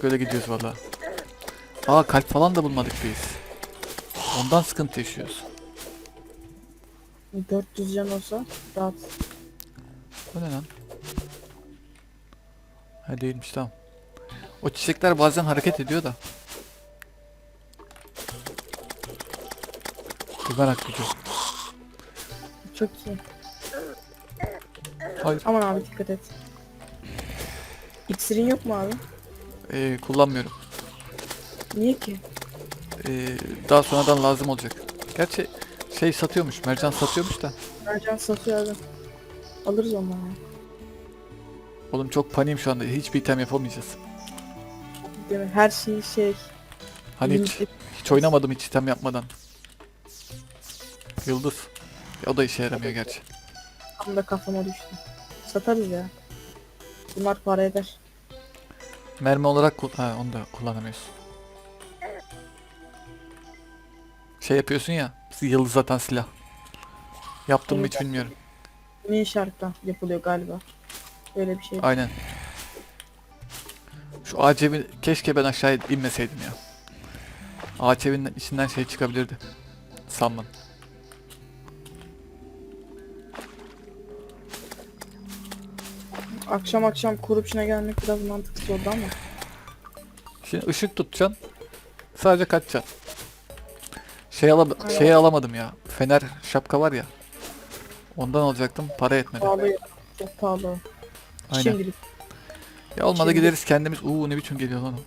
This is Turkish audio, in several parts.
yok öyle gidiyoruz valla. Aa kalp falan da bulmadık biz. Ondan sıkıntı yaşıyoruz. 400 can olsa rahat. O ne lan? Ha değilmiş tamam. O çiçekler bazen hareket ediyor da. Güven akıcı. Çok iyi. Hayır. Aman abi dikkat et. İksirin yok mu abi? Ee, kullanmıyorum. Niye ki? Ee, daha sonradan lazım olacak. Gerçi şey satıyormuş. Mercan satıyormuş da. Mercan satıyor abi. Alırız onu. Oğlum çok paniğim şu anda. Hiçbir item yapamayacağız. Değil mi? Her şey şey. Hani hiç, hiç oynamadım hiç item yapmadan. Yıldız. O da işe yaramıyor gerçi. Tam da kafama düştü. Satarız ya. Bunlar para eder. Mermi olarak ha, onu da kullanamıyorsun. Şey yapıyorsun ya. Yıldız atan silah. Yaptım mı hiç bilmiyorum. Ne şarkıdan yapılıyor galiba. Öyle bir şey. Aynen. Şu evin keşke ben aşağıya inmeseydim ya. Ağaç evinin içinden şey çıkabilirdi. Sanmam. Akşam akşam korupşuna gelmek biraz mantıksız oldu ama. Şimdi ışık tutacaksın. Sadece kaçacaksın. Şey ala Aynen. şeyi alamadım ya. Fener şapka var ya. Ondan alacaktım. Para etmedi. Pahalı. Çok pahalı. Aynen. Şimdilik. Ya olmadı Şimdi- gideriz kendimiz. Uuu ne biçim geliyor lan o.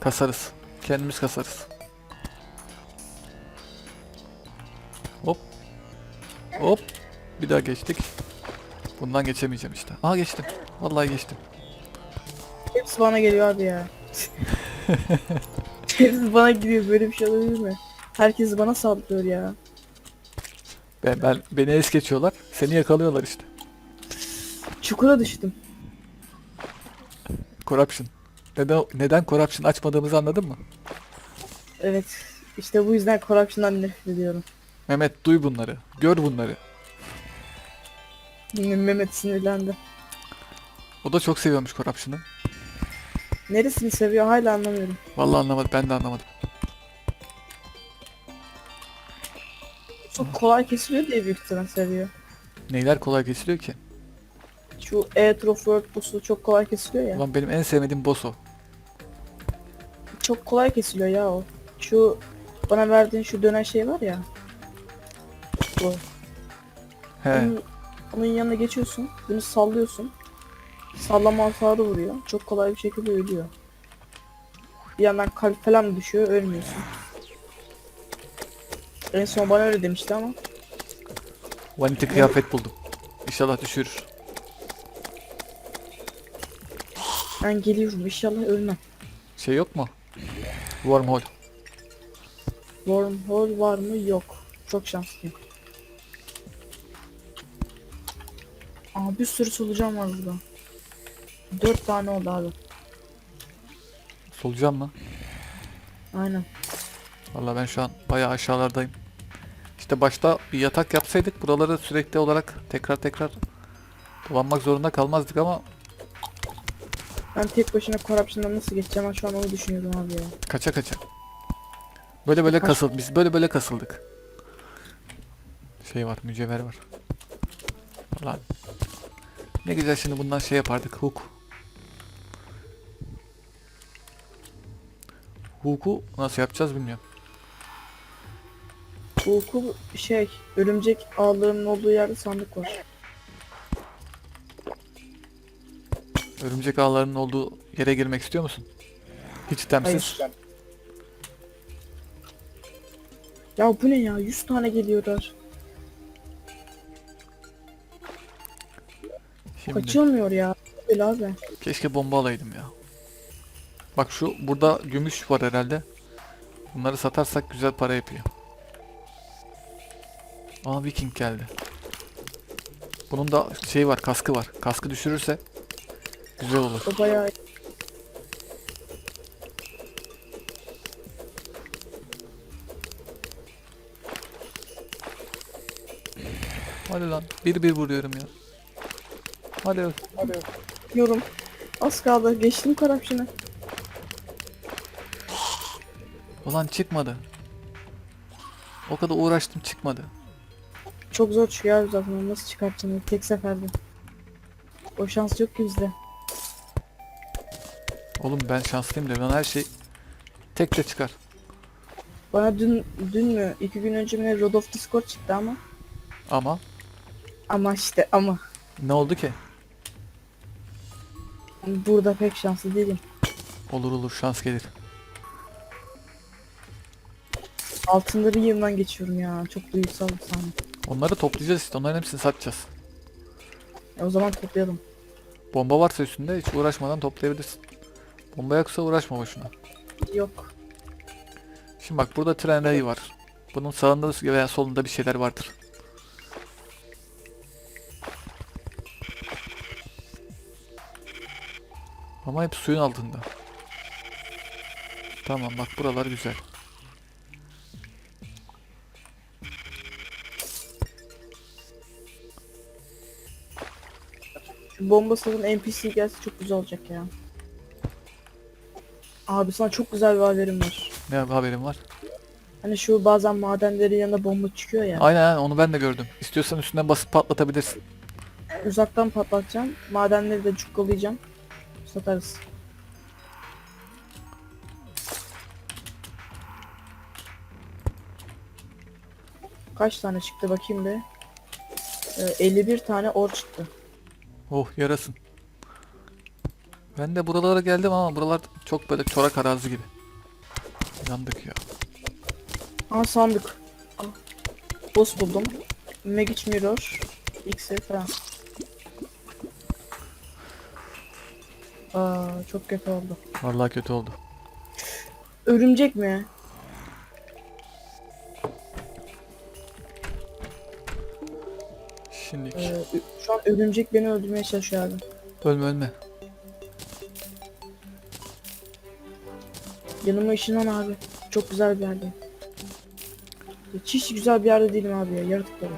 Kasarız. Kendimiz kasarız. Hop. Hop. Bir daha geçtik. Bundan geçemeyeceğim işte. Aa geçtim. Vallahi geçtim. Hepsi bana geliyor abi ya. Hepsi bana gidiyor böyle bir şey olabilir mi? Herkes bana saldırıyor ya. Ben, ben beni es geçiyorlar. Seni yakalıyorlar işte. Çukura düştüm. Corruption. Neden neden corruption açmadığımızı anladın mı? Evet. İşte bu yüzden corruption'dan nefret ediyorum. Mehmet duy bunları. Gör bunları. Mehmet sinirlendi. O da çok seviyormuş corruption'ı. Neresini seviyor hala anlamıyorum. Vallahi anlamadım. Ben de anlamadım. Çok kolay kesiliyor diye büyük ihtimal seviyor. Neyler kolay kesiliyor ki? Şu Aetrof World boss'u çok kolay kesiliyor ya. Ulan benim en sevmediğim boss o. Çok kolay kesiliyor ya o. Şu bana verdiğin şu dönen şey var ya. Bu. He. Onun, onun yanına geçiyorsun. Bunu sallıyorsun. Sallama hasarı vuruyor. Çok kolay bir şekilde ölüyor. Bir yandan kalp falan düşüyor. Ölmüyorsun. En son bana öyle demişti ama. Vanity kıyafet buldum. İnşallah düşürür. Ben geliyorum. İnşallah ölmem. Şey yok mu? Wormhole. Wormhole var mı? Yok. Çok şanslıyım. Aa bir sürü solucan var burada. Dört tane oldu abi. Solucan mı? Aynen. Vallahi ben şu an bayağı aşağılardayım. İşte başta bir yatak yapsaydık buraları sürekli olarak tekrar tekrar dolanmak zorunda kalmazdık ama Ben tek başına Corruption'dan nasıl geçeceğim ben şu an onu düşünüyorum abi ya. kaça kaça. Böyle böyle Kaç- kasıl biz böyle böyle kasıldık. Şey var, mücevher var. Vallahi ne güzel şimdi bundan şey yapardık. Hook. Hook'u nasıl yapacağız bilmiyorum. Bu okul şey örümcek ağlarının olduğu yerde sandık var. Örümcek ağlarının olduğu yere girmek istiyor musun? Hiç temsiz. Hayır. Ya bu ne ya? 100 tane geliyorlar. Şimdi Kaçılmıyor ya. Öyle abi. keşke bomba alaydım ya. Bak şu burada gümüş var herhalde. Bunları satarsak güzel para yapıyor. Aa Viking geldi. Bunun da şey var, kaskı var. Kaskı düşürürse güzel olur. O bayağı Hadi lan. Bir bir vuruyorum ya. Hadi öl. yorum. Az kaldı. Geçtim Corruption'ı. Ulan çıkmadı. O kadar uğraştım çıkmadı. Çok zor çıkıyor abi zaten onu nasıl çıkartacaksın tek seferde. O şans yok ki bizde. Oğlum ben şanslıyım de lan her şey tek de çıkar. Bana dün dün mü iki gün önce mi Road of Discord çıktı ama. Ama Ama işte ama. ne oldu ki? Burada pek şanslı değilim. Olur olur şans gelir. Altınları yığından geçiyorum ya. Çok duygusal bir sahne. Onları toplayacağız işte onların hepsini satacağız. E, o zaman toplayalım. Bomba varsa üstünde hiç uğraşmadan toplayabilirsin. Bomba yoksa uğraşma boşuna. Yok. Şimdi bak burada tren rayı var. Bunun sağında veya solunda bir şeyler vardır. Ama hep suyun altında. Tamam bak buralar güzel. Şu bomba salın NPC gelse çok güzel olacak ya. Abi sana çok güzel bir haberim var. Ne haberim var? Hani şu bazen madenlerin yanında bomba çıkıyor ya. Aynen aynen onu ben de gördüm. İstiyorsan üstünden basıp patlatabilirsin. Uzaktan patlatacağım. Madenleri de cukkalayacağım. Satarız. Kaç tane çıktı bakayım bir. Ee, 51 tane or çıktı. Oh yarasın. Ben de buralara geldim ama buralar çok böyle çorak arazi gibi. Yandık ya. Aa sandık. Boss buldum. Magic Mirror. X'e Aa çok kötü oldu. Vallahi kötü oldu. Örümcek mi? Şimdi Ee, ö- şu an örümcek beni öldürmeye çalışıyor abi. ölme ölme. Yanıma ışınan abi. Çok güzel bir yerde. Hiç, hiç güzel bir yerde değilim abi ya. Yaratıkları.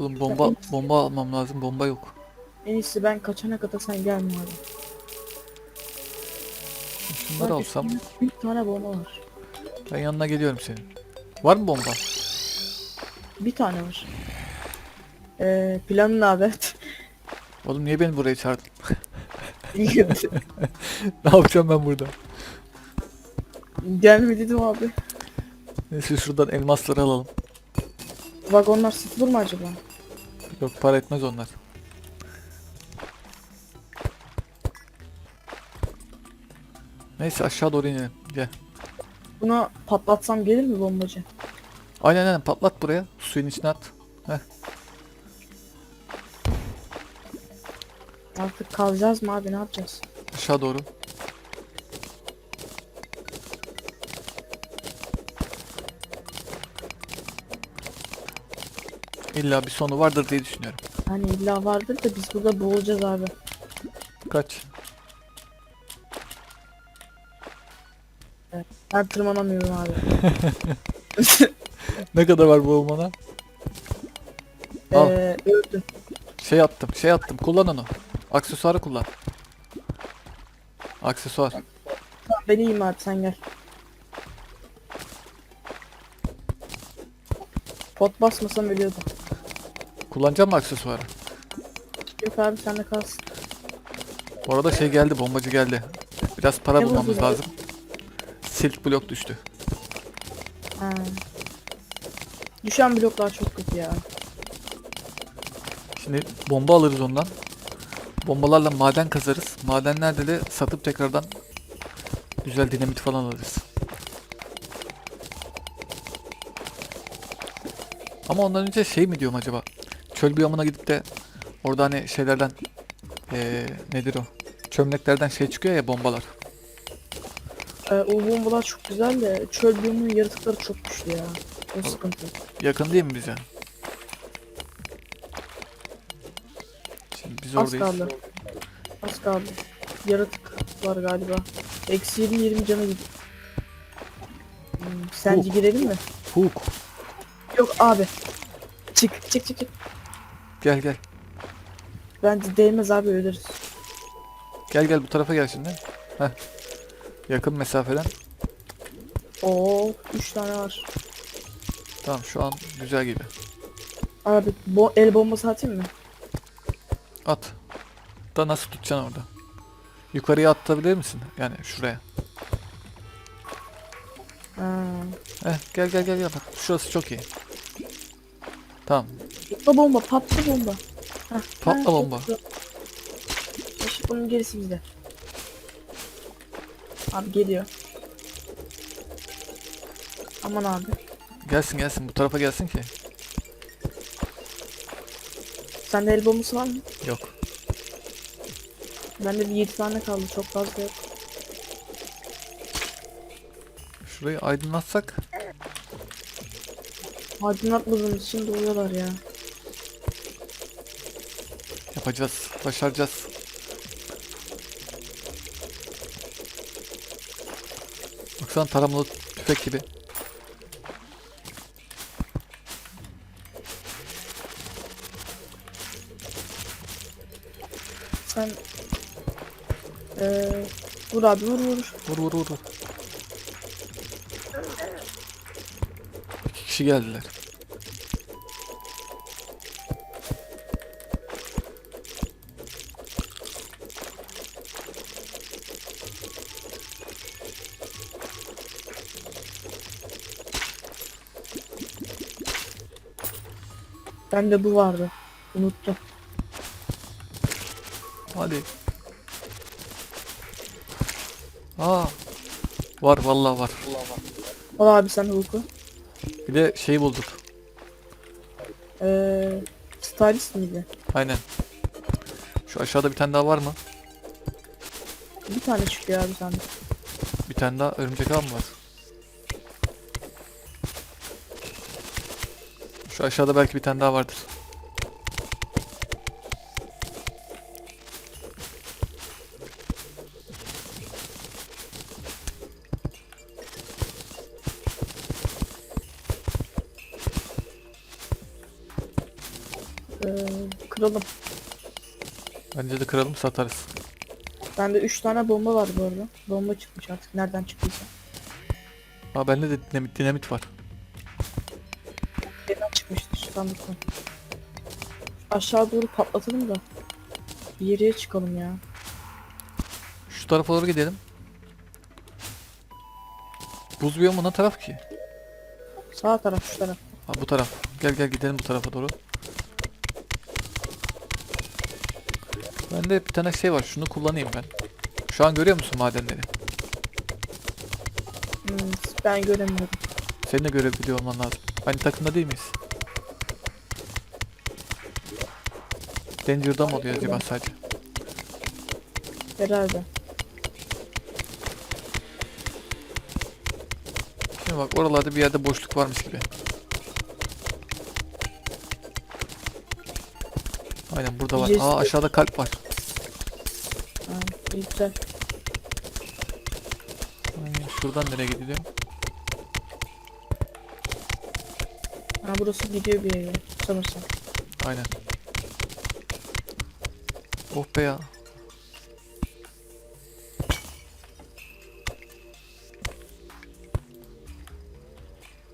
Oğlum bomba bomba almam lazım. Bomba yok. En iyisi ben kaçana kadar sen gelme abi. Şunları Bak, alsam Bir tane bomba var. ben yanına geliyorum senin. Var mı bomba? Bir tane var. Ee, planın abi? Oğlum niye beni buraya çağırdın? ne yapacağım ben burada? Gelme dedim abi. Neyse şuradan elmasları alalım. Vagonlar sıfır mı acaba? Yok para etmez onlar. Neyse aşağı doğru inelim. Gel. Buna patlatsam gelir mi bombacı? Aynen aynen patlat buraya. Suyun içine at. Artık kalacağız mı abi ne yapacağız? Aşağı doğru. İlla bir sonu vardır diye düşünüyorum. Hani illa vardır da biz burada boğulacağız abi. Kaç? Ben tırmanamıyorum abi. Ne kadar var bu olmana? Al. Ee, öldüm. Şey attım, şey attım. Kullan onu. Aksesuarı kullan. Aksesuar. Tamam, ben iyiyim abi sen gel. Pot basmasam ölüyordum. Kullanacağım mı aksesuarı? Yok abi sen de kalsın. Bu arada şey geldi, bombacı geldi. Biraz para Ne bulmamız buldu? lazım. Silk blok düştü. Ha. Düşen bloklar çok kötü ya. Şimdi bomba alırız ondan. Bombalarla maden kazarız. Madenlerde de satıp tekrardan güzel dinamit falan alırız. Ama ondan önce şey mi diyorum acaba? Çöl biyomuna gidip de orada hani şeylerden eee nedir o? Çömleklerden şey çıkıyor ya bombalar. Ee, o bombalar çok güzel de çöl biyomunun yaratıkları çok güçlü ya. O sıkıntı. Yakın değil mi bize? Şimdi biz Az oradayız. kaldı. Az kaldı. Yaratık var galiba. Eksi 20 20 canı gidiyor. Hmm, sence Uh. girelim mi? Huk. Yok abi. Çık çık çık çık. Gel gel. Bence değmez abi ölürüz. Gel gel bu tarafa gel şimdi. Heh. Yakın mesafeden. Oo, 3 tane var. Tamam şu an güzel gibi. Abi bo el bombası atayım mı? At. Da nasıl tutacaksın orada? Yukarıya atabilir misin? Yani şuraya. Ha. Eh gel gel gel gel bak şurası çok iyi. Tamam. Patla bomba, patla bomba. Heh, Patla bomba. İşte bunun gerisi bizde. Abi geliyor. Aman abi. Gelsin gelsin bu tarafa gelsin ki. Sende el bombası var mı? Yok. Bende bir 7 tane kaldı. Çok fazla yok. Şurayı aydınlatsak. Aydınlatmadığımız için doğuyorlar ya. Yapacağız. Başaracağız. Baksana taramalı tüfek gibi. Sen eee vur abi vur. Vur vur vur. vur. İki kişi geldiler. Bende bu vardı. Unuttum. Hadi. Aa. Var vallahi var. Al abi sen Hulk'u. Bir de şey bulduk. Eee stylist miydi? Aynen. Şu aşağıda bir tane daha var mı? Bir tane çıkıyor abi sende. Bir tane daha örümcek ağ mı var? Şu aşağıda belki bir tane daha vardır. Eee kıralım. Bence de kıralım satarız. Bende 3 tane bomba var bu arada. Bomba çıkmış artık nereden çıktıysa. Aa bende de dinamit, dinamit var. Neden çıkmıştır sandıktan. Aşağı doğru patlatalım da. Bir yere çıkalım ya. Şu tarafa doğru gidelim. Buz biyomu ne taraf ki? Sağ taraf şu taraf. Ha bu taraf. Gel gel gidelim bu tarafa doğru. Bende bir tane şey var. Şunu kullanayım ben. Şu an görüyor musun madenleri? Hmm, ben göremiyorum. Senin de görebiliyor olman lazım. Aynı takımda değil miyiz? Danger'da mı oluyor acaba sadece? Herhalde. Şimdi bak oralarda bir yerde boşluk varmış gibi. Aynen burada var. Aa aşağıda kalp var. Ha, güzel. Şuradan nereye gidiliyor? Ha burası gidiyor bir yere. Sanırsam. Aynen. Oh be ya.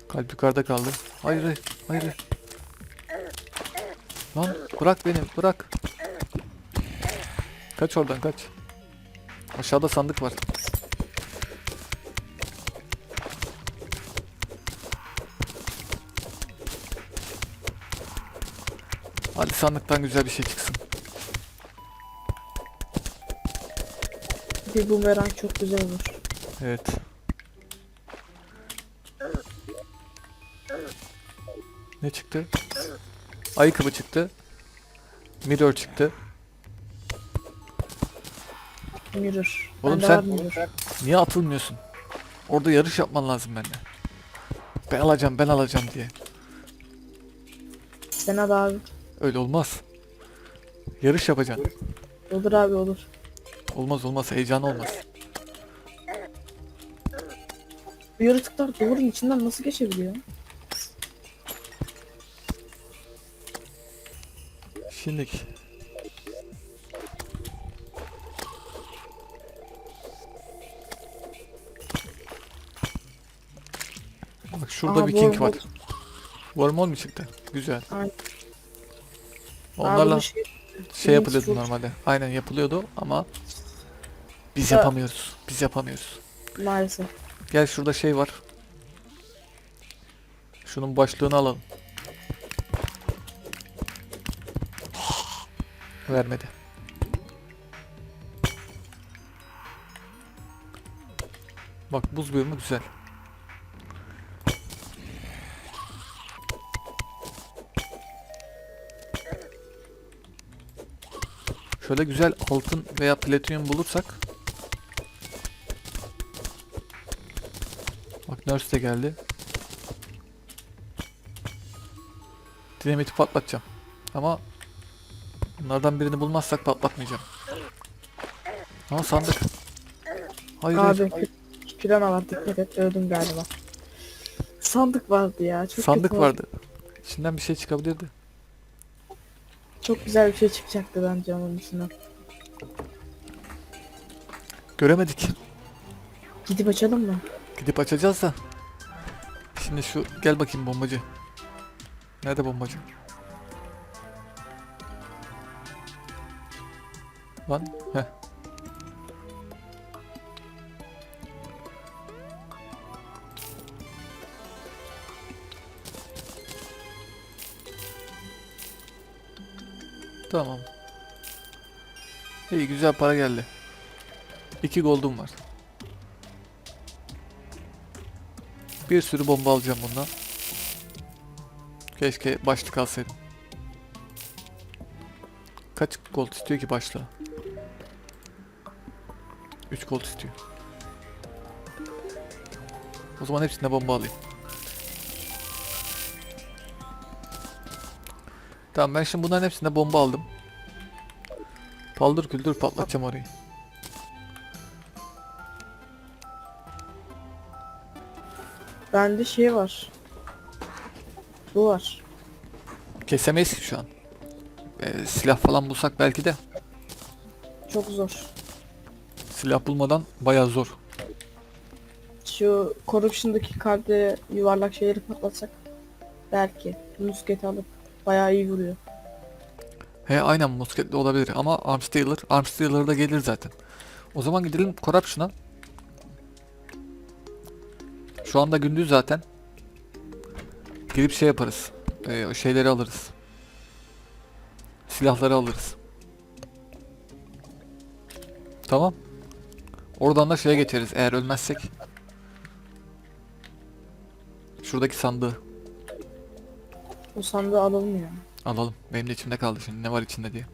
Kalp yukarıda kaldı. Hayır hayır. Lan bırak beni bırak. Kaç oradan kaç. Aşağıda sandık var. Sandıktan güzel bir şey çıksın. Bir bumerang çok güzel olur. Evet. Ne çıktı? Ayakkabı çıktı. Mirror çıktı. Mirror. Oğlum sen- mirror. Niye atılmıyorsun? Orada yarış yapman lazım benimle. Ben alacağım, ben alacağım diye. Sen al abi. Öyle olmaz. Yarış yapacaksın. Olur abi olur. Olmaz olmaz, heyecan olmaz. Bu yaratıklar duvarın içinden nasıl geçebiliyor? Şimdiki. Bak şurada Aa, bir king var. Wormhole mi çıktı? Güzel. Aynen. Onlarla şey, şey yapılıyordu normalde. Aynen yapılıyordu ama biz yapamıyoruz. Biz yapamıyoruz. maalesef. Gel şurada şey var. Şunun başlığını alalım. Vermedi. Bak buz bölümü güzel. Şöyle güzel altın veya platinyum bulursak Bak nurse de geldi. Dinamiti patlatacağım. Ama bunlardan birini bulmazsak patlatmayacağım. Ama sandık. Hayır, hayır. Abi pi- pirana var dikkat et öldüm galiba. Sandık vardı ya. Çok sandık kötü oldu. vardı. İçinden bir şey çıkabilirdi. Çok güzel bir şey çıkacaktı bence onun içinden. Göremedik. Gidip açalım mı? Gidip açacağız da. Şimdi şu gel bakayım bombacı. Nerede bombacı? Lan heh. Tamam. İyi güzel para geldi. İki gold'um var. Bir sürü bomba alacağım bundan. Keşke başlık alsaydım. Kaç gold istiyor ki başlığı? 3 gold istiyor. O zaman hepsine bomba alayım. Tamam ben şimdi bunların hepsine bomba aldım. Paldır küldür patlatacağım orayı. Bende şey var. Bu var. Kesemeyiz ki şu an. Ee, silah falan bulsak belki de. Çok zor. Silah bulmadan bayağı zor. Şu Corruption'daki kalpleri yuvarlak şeyleri patlatsak. Belki. Musket alıp bayağı iyi vuruyor. He aynen musketli olabilir ama Arms Dealer, Arms Dealer da gelir zaten. O zaman gidelim Corruption'a. Şu anda gündüz zaten. Girip şey yaparız. Ee, şeyleri alırız. Silahları alırız. Tamam. Oradan da şeye geçeriz eğer ölmezsek. Şuradaki sandığı O sandığı alalım ya. alalım. Benim de içimde kaldı şimdi ne var içinde diye.